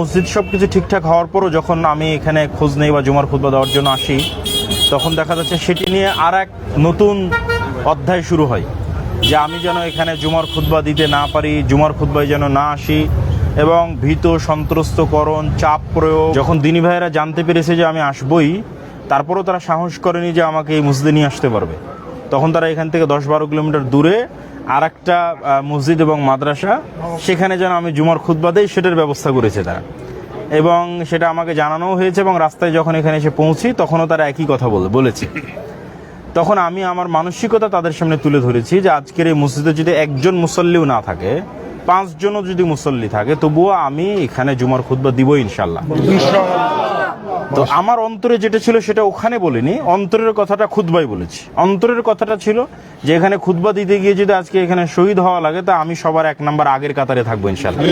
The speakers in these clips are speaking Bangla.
মসজিদ সব কিছু ঠিকঠাক হওয়ার পরও যখন আমি এখানে খোঁজ নেই বা জুমার খুতবা দেওয়ার জন্য আসি, তখন দেখা যাচ্ছে সেটি নিয়ে আর এক নতুন অধ্যায় শুরু হয় যে আমি যেন এখানে জুমার খুতবা দিতে না পারি, জুমার খুতবায় যেন না আসি এবং ভীত, সন্ত্রস্তকরণ, চাপ প্রয়োগ। যখন দিনী ভাইয়েরা জানতে পেরেছে যে আমি আসবই, তারপরেও তারা সাহস করেনি যে আমাকে এই মসজিদে নিয়ে আসতে পারবে। তখন তারা এখান থেকে দশ বারো কিলোমিটার দূরে আর একটা মসজিদ এবং মাদ্রাসা, সেখানে যেন আমি জুমার খুতবা দেই, সেটার ব্যবস্থা করেছে তারা। এবং সেটা আমাকে জানানোও হয়েছে এবং রাস্তায় যখন এখানে এসে পৌঁছি, তখনও তারা একই কথা বলে, বলেছে। তখন আমি আমার মানসিকতা তাদের সামনে তুলে ধরেছি যে আজকের এই মসজিদে যদি একজন মুসল্লিও না থাকে, পাঁচজনও যদি মুসল্লি থাকে, তবুও আমি এখানে জুমার খুতবা দিব ইনশাল্লাহ তো আমার অন্তরে যেটা ছিল সেটা ওখানে বলিনি অন্তরের কথাটা খুতবাই বলেছি। অন্তরের কথাটা ছিল যে এখানে খুতবা দিতে গিয়ে যদি আজকে এখানে শহীদ হওয়া লাগে তা আমি সবার এক নাম্বার আগের কাতারে থাকব ইনশাল্লাহ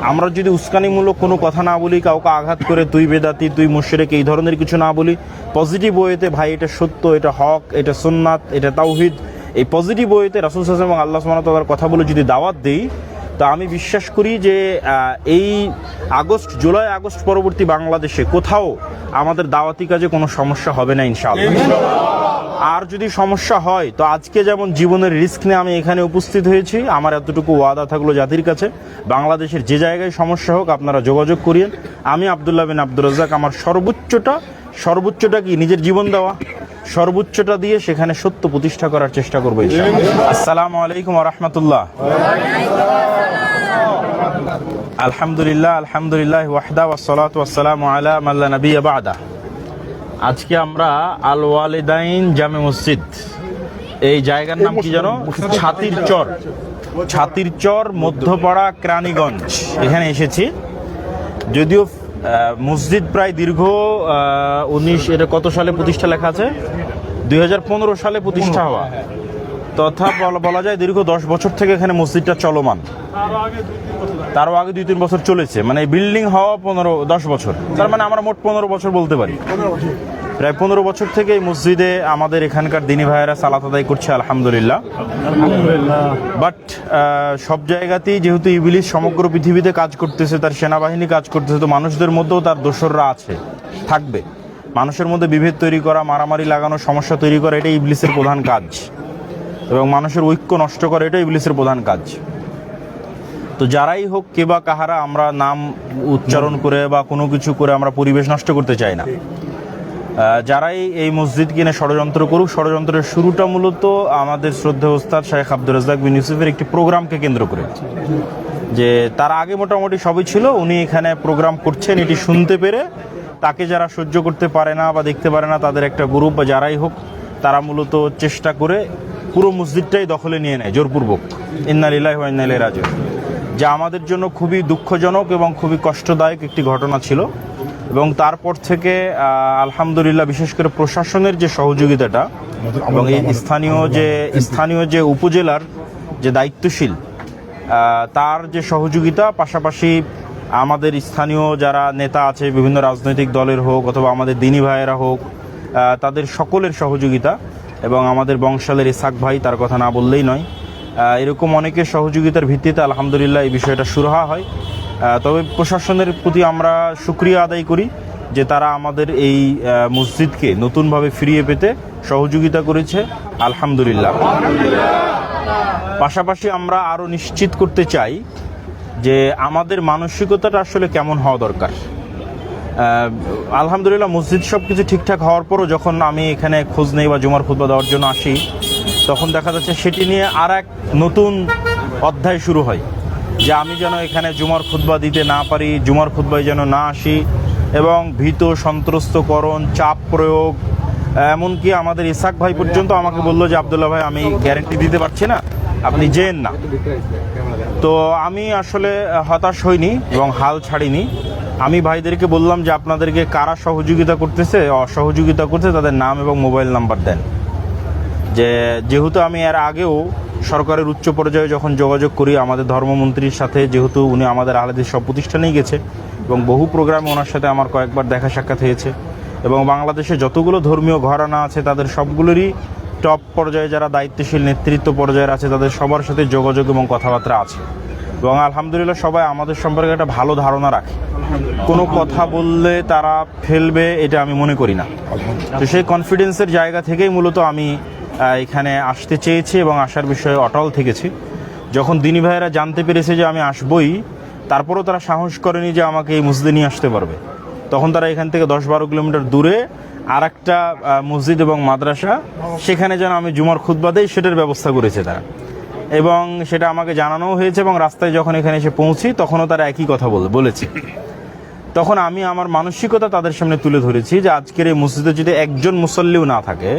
আমরা যদি উস্কানিমূলক কোনো কথা না বলি কাউকে আঘাত করে তুই বেদাতি তুই মুশরিক এই ধরনের কিছু না বলি পজিটিভ ওয়েতে ভাই এটা সত্য এটা হক এটা সুন্নাত এটা তাওহিদ এই পজিটিভ ওয়েতে রাসুল আলাইহি এবং আল্লাহ ওয়া কথা বলে যদি দাওয়াত দেই তা আমি বিশ্বাস করি যে এই আগস্ট, জুলাই, আগস্ট পরবর্তী বাংলাদেশে কোথাও আমাদের দাওয়াতি কাজে কোনো সমস্যা হবে না, ইনশাআল্লাহ। আর যদি সমস্যা হয়, তো আজকে যেমন জীবনের রিস্ক নিয়ে আমি এখানে উপস্থিত হয়েছি, আমার এতটুকু ওয়াদা থাকল জাতির কাছে। বাংলাদেশের যে জায়গায় সমস্যা হোক, আপনারা যোগাযোগ করিয়েন। আমি আবদুল্লাহ বিন আব্দুর রাজ্জাক, আমার সর্বোচ্চটা সর্বোচ্চটা কি? নিজের জীবন দেওয়া। সর্বোচ্চটা দিয়ে সেখানে সত্য প্রতিষ্ঠা করার চেষ্টা করব। আসসালামু আলাইকুম রহমতুল্লাহ। আলহামদুলিল্লাহ আলহামদুলিল্লাহ, ওয়াহদা ওয়াসসালাতু ওয়াসসালামু আলা মাল্লা নবিয়্যা বাদা। আজকে আমরা আল ওয়ালিদাইন জামে মসজিদ। এই জায়গার নাম কি জানো? ছাতির চর। ছাতির চর মধ্যপাড়া ক্রানীগঞ্জ। এখানে এসেছি। যদিও মসজিদ প্রায় দীর্ঘ উনিশ, এটা কত সালে প্রতিষ্ঠা লেখা আছে? দুই হাজার পনেরো সালে প্রতিষ্ঠা হওয়া। তথা বলা- বলা যায় দীর্ঘ দশ বছর থেকে এখানে মসজিদটা চলমান। তারও আগে দুই তিন বছর চলেছে। মানে বিল্ডিং হওয়া পনেরো দশ বছর। তার মানে আমরা মোট পনেরো বছর বলতে পারি। প্রায় পনেরো বছর থেকে এই মসজিদে আমাদের এখানকার দিনী ভাইয়েরা সালাত আদায় করছে আলহামদুলিল্লাহ। বাট সব জায়গাতেই যেহেতু ইবিলিশ সমগ্র পৃথিবীতে কাজ করতেছে তার সেনাবাহিনী কাজ করতেছে তো মানুষদের মধ্যেও তার দোসররা আছে থাকবে। মানুষের মধ্যে বিভেদ তৈরি করা মারামারি লাগানো সমস্যা তৈরি করা এটাই ইবলিসের প্রধান কাজ। এবং মানুষের ঐক্য নষ্ট করে, এটাই ইবলিসের প্রধান কাজ। তো যারাই হোক কে বা কাহারা, আমরা নাম উচ্চারণ করে বা কোনো কিছু করে আমরা পরিবেশ নষ্ট করতে চাই না। যারাই এই মসজিদ কিনে ষড়যন্ত্র করুক, ষড়যন্ত্রের শুরুটা মূলত আমাদের শ্রদ্ধা ওস্তাদ শেখ আব্দুর রাজ্জাক বিন ইউসুফের একটি প্রোগ্রামকে কেন্দ্র করে। যে তার আগে মোটামুটি সবই ছিল, উনি এখানে প্রোগ্রাম করছেন, এটি শুনতে পেরে তাকে যারা সহ্য করতে পারে না বা দেখতে পারে না তাদের একটা গ্রুপ বা যারাই হোক, তারা মূলত চেষ্টা করে পুরো মসজিদটাই দখলে নিয়ে নেয়, জোরপূর্বক। ইন্নালিল্লাহ ইন্নাইলাই রাজ যা আমাদের জন্য খুবই দুঃখজনক এবং খুবই কষ্টদায়ক একটি ঘটনা ছিল। এবং তারপর থেকে আলহামদুলিল্লাহ, বিশেষ করে প্রশাসনের যে সহযোগিতাটা এবং এই স্থানীয় যে স্থানীয় যে উপজেলার যে দায়িত্বশীল তার যে সহযোগিতা, পাশাপাশি আমাদের স্থানীয় যারা নেতা আছে, বিভিন্ন রাজনৈতিক দলের হোক অথবা আমাদের দিনী ভাইয়েরা হোক তাদের সকলের সহযোগিতা এবং আমাদের বংশালের ইসাক ভাই তার কথা না বললেই নয়। এরকম অনেকের সহযোগিতার ভিত্তিতে আলহামদুলিল্লাহ এই বিষয়টা সুরাহা হয়। তবে প্রশাসনের প্রতি আমরা সুক্রিয়া আদায় করি যে তারা আমাদের এই মসজিদকে নতুনভাবে ফিরিয়ে পেতে সহযোগিতা করেছে। আলহামদুলিল্লাহ। পাশাপাশি আমরা আরও নিশ্চিত করতে চাই যে আমাদের মানসিকতাটা আসলে কেমন হওয়া দরকার। আলহামদুলিল্লাহ, মসজিদ সব কিছু ঠিকঠাক হওয়ার পরও যখন আমি এখানে খোঁজ নেই বা জুমার খুতবা দেওয়ার জন্য আসি, তখন দেখা যাচ্ছে সেটি নিয়ে আর এক নতুন অধ্যায় শুরু হয়, যে আমি যেন এখানে জুমার খুতবা দিতে না পারি, জুমার খুতবায় যেন না আসি এবং ভীত, সন্ত্রস্তকরণ, চাপ প্রয়োগ, এমনকি আমাদের ইসাক ভাই পর্যন্ত আমাকে বলল যে, আবদুল্লাহ ভাই, আমি গ্যারেন্টি দিতে পারছি না, আপনি যেন না। তো আমি আসলে হতাশ হইনি এবং হাল ছাড়িনি। আমি ভাইদেরকে বললাম যে আপনাদেরকে কারা সহযোগিতা করতেছে, অসহযোগিতা করতে তাদের নাম এবং মোবাইল নাম্বার দেন। যে যেহেতু আমি এর আগেও সরকারের উচ্চ পর্যায়ে যখন যোগাযোগ করি, আমাদের ধর্মমন্ত্রীর সাথে যেহেতু উনি আমাদের আলাদা সব প্রতিষ্ঠানেই গেছে এবং বহু প্রোগ্রামে ওনার সাথে আমার কয়েকবার দেখা সাক্ষাৎ হয়েছে এবং বাংলাদেশে যতগুলো ধর্মীয় ঘরানা আছে, তাদের সবগুলোরই টপ পর্যায়ে যারা দায়িত্বশীল, নেতৃত্ব পর্যায়ের আছে, তাদের সবার সাথে যোগাযোগ এবং কথাবার্তা আছে। এবং আলহামদুলিল্লাহ সবাই আমাদের সম্পর্কে একটা ভালো ধারণা রাখে। কোনো কথা বললে তারা ফেলবে এটা আমি মনে করি না। তো সেই কনফিডেন্সের জায়গা থেকেই মূলত আমি এখানে আসতে চেয়েছি এবং আসার বিষয়ে অটল থেকেছি। যখন দিনী ভাইয়েরা জানতে পেরেছে যে আমি আসবই, তারপরেও তারা সাহস করেনি যে আমাকে এই মসজিদে নিয়ে আসতে পারবে। তখন তারা এখান থেকে দশ বারো কিলোমিটার দূরে আর একটা মসজিদ এবং মাদ্রাসা, সেখানে যেন আমি জুমার খুদ্া দেই, সেটার ব্যবস্থা করেছে তারা। এবং সেটা আমাকে জানানোও হয়েছে এবং রাস্তায় যখন এখানে এসে পৌঁছি, তখনও তারা একই কথা বলে, বলেছে। তখন আমি আমার মানসিকতা তাদের সামনে তুলে ধরেছি যে আজকের এই মসজিদে যদি একজন মুসল্লিও না থাকে,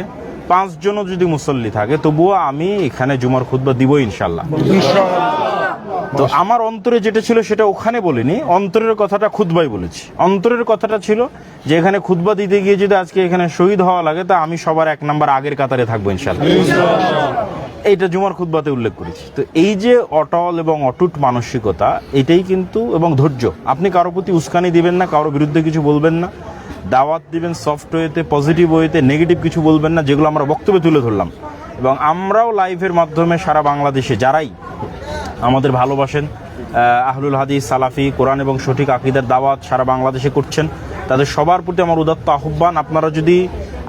পাঁচজনও যদি মুসল্লি থাকে, তবুও আমি এখানে জুমার খুদ্া দিব ইনশাল্লাহ তো আমার অন্তরে যেটা ছিল সেটা ওখানে বলিনি, অন্তরের কথাটা খুদবাই বলেছি। অন্তরের কথাটা ছিল যে এখানে খুদবা দিতে গিয়ে যদি আজকে এখানে শহীদ হওয়া লাগে, তা আমি সবার এক নাম্বার আগের কাতারে থাকব ইনশাল্লাহ এইটা জুমার খুদ্বাতে উল্লেখ করেছি। তো এই যে অটল এবং অটুট মানসিকতা, এটাই কিন্তু, এবং ধৈর্য। আপনি কারও প্রতি উস্কানি দিবেন না কারোর বিরুদ্ধে কিছু বলবেন না। দাওয়াত দিবেন সফট ওয়েতে পজিটিভ ওয়েতে নেগেটিভ কিছু বলবেন না, যেগুলো আমরা বক্তব্যে তুলে ধরলাম। এবং আমরাও লাইভের মাধ্যমে সারা বাংলাদেশে যারাই আমাদের ভালোবাসেন আহলুল হাদিস, সালাফি, কোরআন এবং সঠিক আকিদার দাওয়াত সারা বাংলাদেশে করছেন, তাদের সবার প্রতি আমার উদাত্ত আহ্বান। আপনারা যদি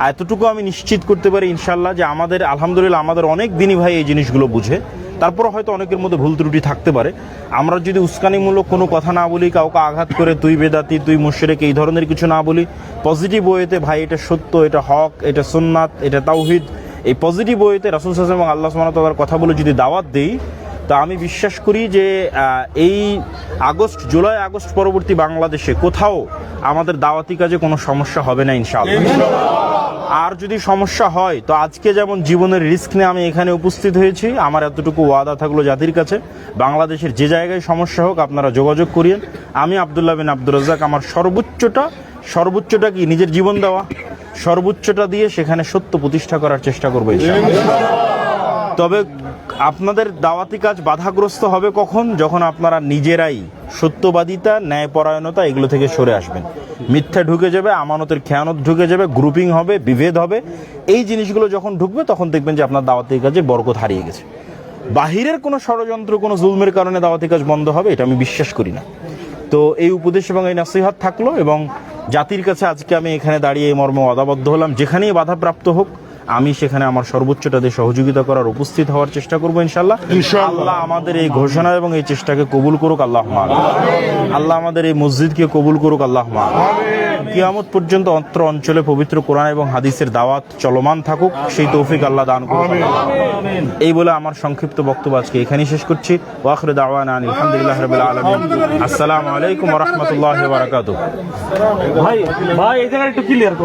এতটুকু আমি নিশ্চিত করতে পারি ইনশাল্লাহ যে আমাদের, আলহামদুলিল্লাহ আমাদের অনেক দিনই ভাই এই জিনিসগুলো বুঝে। তারপর হয়তো অনেকের মধ্যে ভুল ত্রুটি থাকতে পারে। আমরা যদি উস্কানিমূলক কোনো কথা না বলি, কাউকে আঘাত করে, তুই বেদাতি, তুই মুশরেক, এই ধরনের কিছু না বলি পজিটিভ ওয়েতে ভাই এটা সত্য, এটা হক, এটা সুন্নাত, এটা তাওহিদ, এই পজিটিভ ওয়েতে রাসুল সাল্লাম এবং আল্লাহ সুবহানাহু কথা বলে যদি দাওয়াত দেই, তা আমি বিশ্বাস করি যে এই আগস্ট, জুলাই আগস্ট পরবর্তী বাংলাদেশে কোথাও আমাদের দাওয়াতি কাজে কোনো সমস্যা হবে না ইনশাআল্লাহ। আর যদি সমস্যা হয়, তো আজকে যেমন জীবনের রিস্ক নিয়ে আমি এখানে উপস্থিত হয়েছি, আমার এতটুকু ওয়াদা থাকল জাতির কাছে। বাংলাদেশের যে জায়গায় সমস্যা হোক, আপনারা যোগাযোগ করিয়েন। আমি আবদুল্লাহ বিন আব্দুর রাজ্জাক, আমার সর্বোচ্চটা সর্বোচ্চটা কি? নিজের জীবন দেওয়া। সর্বোচ্চটা দিয়ে সেখানে সত্য প্রতিষ্ঠা করার চেষ্টা করব। তবে আপনাদের দাওয়াতি কাজ বাধাগ্রস্ত হবে কখন? যখন আপনারা নিজেরাই সত্যবাদিতা, ন্যায়পরায়ণতা এগুলো থেকে সরে আসবেন। মিথ্যা ঢুকে যাবে, আমানতের খেয়ানত ঢুকে যাবে গ্রুপিং হবে, বিভেদ হবে। এই জিনিসগুলো যখন ঢুকবে, তখন দেখবেন যে আপনার দাওয়াতি কাজে বরকত হারিয়ে গেছে। বাহিরের কোনো ষড়যন্ত্র, কোনো জুলমের কারণে দাওয়াতি কাজ বন্ধ হবে, এটা আমি বিশ্বাস করি না। তো এই উপদেশ এবং এই নাসিহাত থাকল এবং জাতির কাছে আজকে আমি এখানে দাঁড়িয়ে এই মর্ম অদাবদ্ধ হলাম। যেখানেই বাধাপ্রাপ্ত হোক আমি সেখানে আমার সর্বোচ্চটা দিয়ে সহযোগিতা করার উপস্থিত হওয়ার চেষ্টা করব ইনশাল্লাহ। আল্লাহ আমাদের এই ঘোষণা এবং এই চেষ্টাকে কবুল করুক আল্লাহ আল্লাহ আমাদের এই মসজিদকে কবুল করুক আল্লাহ কিয়ামত পর্যন্ত অত্র অঞ্চলে পবিত্র কোরআন এবং হাদিসের দাওয়াত চলমান থাকুক সেই তৌফিক আল্লাহ দান করুক। এই বলে আমার সংক্ষিপ্ত বক্তব্য আজকে এখানেই শেষ করছি। ওয়াখরে দাওয়ানা আলহামদুলিল্লাহ রাব্বিল আলামিন। আসসালামু আলাইকুম ওয়া রাহমাতুল্লাহি ওয়া বারাকাতুহু। ভাই ভাই এই জায়গাটা একটু ক্লিয়ার